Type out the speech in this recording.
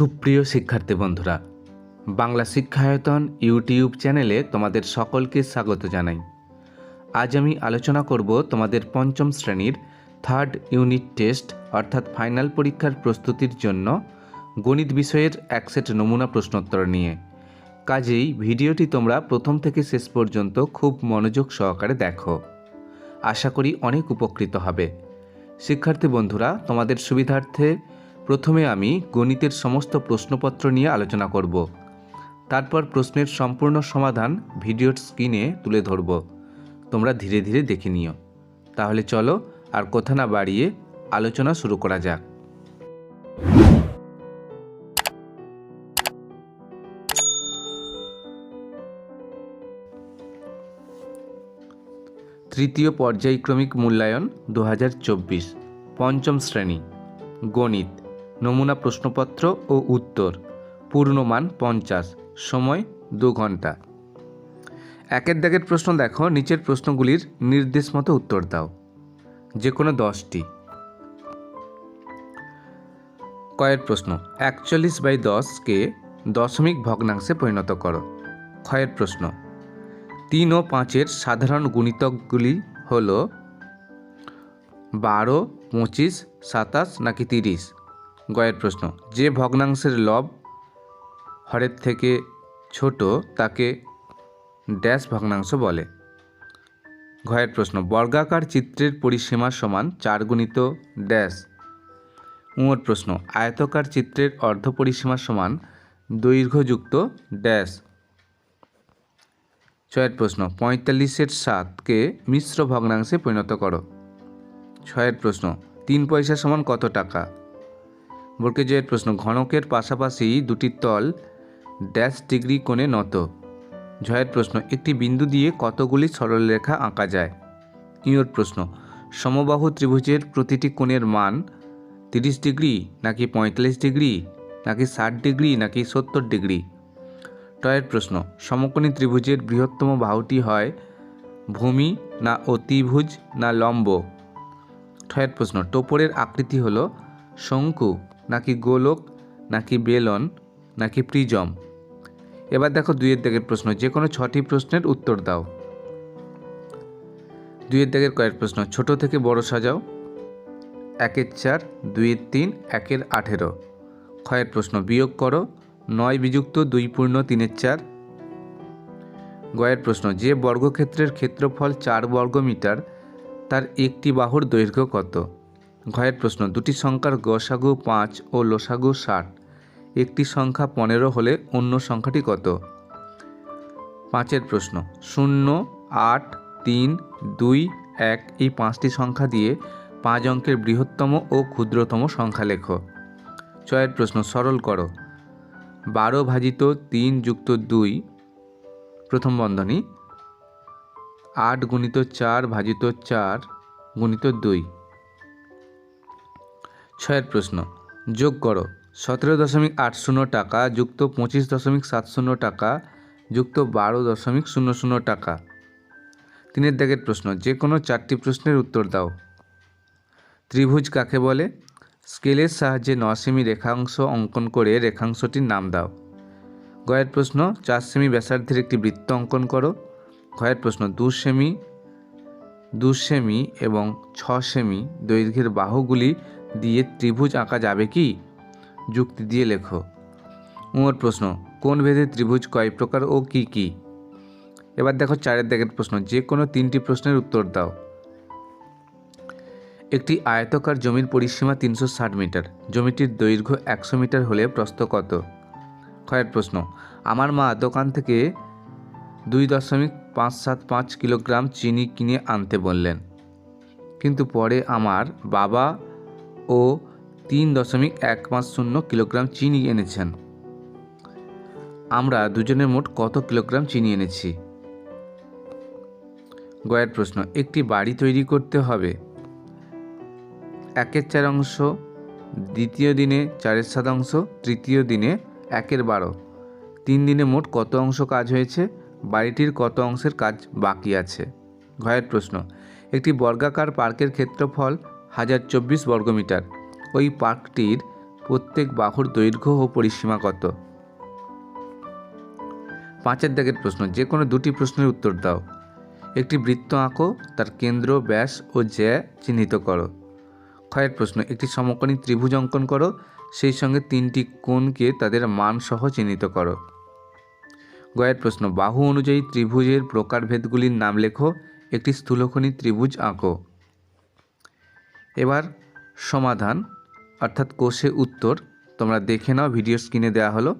সুপ্রিয় শিক্ষার্থী বন্ধুরা, বাংলা শিক্ষায়তন ইউটিউব চ্যানেলে তোমাদের সকলকে স্বাগত জানাই। আজ আমি আলোচনা করব তোমাদের পঞ্চম শ্রেণির থার্ড ইউনিট টেস্ট অর্থাৎ ফাইনাল পরীক্ষার প্রস্তুতির জন্য গণিত বিষয়ের এক সেট নমুনা প্রশ্নোত্তর নিয়ে। কাজেই ভিডিওটি তোমরা প্রথম থেকে শেষ পর্যন্ত খুব মনোযোগ সহকারে দেখো। আশা করি অনেক উপকৃত হবে। শিক্ষার্থী বন্ধুরা, তোমাদের সুবিধার্থে প্রথমে আমি গণিতের সমস্ত প্রশ্নপত্র নিয়ে আলোচনা করব। তারপর প্রশ্নের সম্পূর্ণ সমাধান ভিডিওর স্ক্রিনে তুলে ধরব। তোমরা ধীরে ধীরে দেখে নিও। তাহলে চলো আর কথা না বাড়িয়ে আলোচনা শুরু করা যাক। তৃতীয় পর্যায়ক্রমিক মূল্যায়ন দু পঞ্চম শ্রেণি, গণিত। নমুনা প্রশ্নপত্র ও উত্তর। পূর্ণমান পঞ্চাশ। সময় দু ঘণ্টা। একের দাগের প্রশ্ন দেখো, নিচের প্রশ্নগুলির নির্দেশ মতো উত্তর দাও। যে কোনো দশটি। কয়ের প্রশ্ন, একচল্লিশ বাই দশকে দশমিক ভগ্নাংশে পরিণত করো। ক্ষয়ের প্রশ্ন, তিন ও পাঁচের সাধারণ গুণিতকগুলি হল বারো, পঁচিশ, সাতাশ নাকি তিরিশ? গয়ের প্রশ্ন। যে ভগ্নাংশের লব হরের থেকে ছোট, তাকে ড্যাশ ভগ্নাংশ বলে। ঘয়ের প্রশ্ন, বর্গাকার চিত্রের পরিসীমা সমান চার গুণিত ড্যাশ? উঁর প্রশ্ন, আয়তকার চিত্রের অর্ধ পরিসীমা সমান দৈর্ঘ্যযুক্ত ড্যাশ? ছয়ের প্রশ্ন, পঁয়তাল্লিশের সাতকে মিশ্র ভগ্নাংশে পরিণত করো। ছয়ের প্রশ্ন, তিন পয়সা সমান কত টাকা? বর্কে জয়ের প্রশ্ন, ঘনকের পাশাপাশি দুটি তল ড্যাশ ডিগ্রি কোণে নত। ঝয়ের প্রশ্ন, একটি বিন্দু দিয়ে কতগুলি সরলরেখা আঁকা যায়? ইঁর প্রশ্ন, সমবাহু ত্রিভুজের প্রতিটি কোণের মান তিরিশ ডিগ্রি নাকি পঁয়তাল্লিশ ডিগ্রি নাকি ষাট ডিগ্রি নাকি সত্তর ডিগ্রি? টয়ের প্রশ্ন, সমকোণী ত্রিভুজের বৃহত্তম বাহুটি হয় ভূমি না অতিভুজ না লম্ব? ঠয়ের প্রশ্ন, টোপরের আকৃতি হল শঙ্কু নাকি গোলক, নাকি বেলন, নাকি প্রিজম? এবার দেখো দুইয়ের দাগের প্রশ্ন যে কোনো ছটি প্রশ্নের উত্তর দাও। দুইয়ের দাগের কয়েক প্রশ্ন, ছোট থেকে বড় সাজাও। একের চার, দুইয়ের তিন, একের আঠেরো। ক্ষয়ের প্রশ্ন, বিয়োগ করো, নয় বিযুক্ত, দুই পূর্ণ, তিনের চার। গয়ের প্রশ্ন, যে বর্গক্ষেত্রের ক্ষেত্রফল চার বর্গ মিটার তার একটি বাহুর দৈর্ঘ্য কত? ঘয়ের প্রশ্ন, দুটি সংখ্যার গসাগু পাঁচ ও লোসাগু ষাট। একটি সংখ্যা পনেরো হলে অন্য সংখ্যাটি কত? পাঁচের প্রশ্ন, শূন্য, আট, তিন, দুই, এক এই পাঁচটি সংখ্যা দিয়ে পাঁচ অঙ্কের বৃহত্তম ও ক্ষুদ্রতম সংখ্যা লেখো। ছয়ের প্রশ্ন, সরল করো। বারো ভাজিত তিন যুক্ত দুই, প্রথম বন্ধনী, আট গুণিত চার ভাজিত চার গুণিত দুই। ছয়ের প্রশ্ন, যোগ করো। সতেরো দশমিক আট শূন্য টাকা যুক্ত পঁচিশ দশমিক সাত শূন্য টাকা যুক্ত বারো দশমিক শূন্য শূন্য টাকা। তিনের দাগের প্রশ্ন, যে কোনো চারটি প্রশ্নের উত্তর দাও। ত্রিভুজ কাকে বলে? স্কেলের সাহায্যে ন সেমি রেখাংশ অঙ্কন করে রেখাংশটির নাম দাও। গয়ের প্রশ্ন, চার সেমি ব্যাসার্ধের একটি বৃত্ত অঙ্কন করো। ঘয়ের প্রশ্ন, দু সেমি দু সেমি এবং ছ সেমি দৈর্ঘ্যের বাহুগুলি দিয়ে ত্রিভুজ আঁকা যাবে কি? যুক্তি দিয়ে লেখো। উমর প্রশ্ন, কোন ভেদে ত্রিভুজ কয় প্রকার ও কি কি? এবার দেখো চারের দাগের প্রশ্ন, যে কোনো তিনটি প্রশ্নের উত্তর দাও। একটি আয়তকার জমির পরিসীমা তিনশো ষাট মিটার, জমিটির দৈর্ঘ্য একশো মিটার হলে প্রস্থ কত? ক্ষয়ের প্রশ্ন, আমার মা দোকান থেকে দুই দশমিক পাঁচ সাত পাঁচ কিলোগ্রাম চিনি কিনে আনতে বললেন। কিন্তু পরে আমার বাবা ও তিন দশমিক এক পাঁচ শূন্য কিলোগ্রাম চিনি এনেছেন। আমরা দুজনের মোট কত কিলোগ্রাম চিনি এনেছি? গয়ের প্রশ্ন, একটি বাড়ি তৈরি করতে হবে। একের চার অংশ, দ্বিতীয় দিনে চারের সাত অংশ, তৃতীয় দিনে একের বারো। তিন দিনে মোট কত অংশ কাজ হয়েছে? বাড়িটির কত অংশের কাজ বাকি আছে? ঘয়ের প্রশ্ন, একটি বর্গাকার পার্কের ক্ষেত্রফল হাজার চব্বিশ বর্গমিটার ওই পার্কটির প্রত্যেক বাহুর দৈর্ঘ্য ও পরিসীমা কত? পাঁচের দাগের প্রশ্ন, যে কোনো দুটি প্রশ্নের উত্তর দাও। একটি বৃত্ত আঁকো, তার কেন্দ্র, ব্যাস ও জ্যা চিহ্নিত করো। ক্ষয়ের প্রশ্ন, একটি সমকোণী ত্রিভুজ অঙ্কন করো, সেই সঙ্গে তিনটি কোণকে তাদের মান সহ চিহ্নিত করো। গয়ের প্রশ্ন, বাহু অনুযায়ী ত্রিভুজের প্রকারভেদগুলির নাম লেখো, একটি স্থূলকোণী ত্রিভুজ আঁকো। এবার সমাধান অর্থাৎ কোষে উত্তর তোমরা দেখে নাও ভিডিও স্ক্রিনে দেওয়া হলো।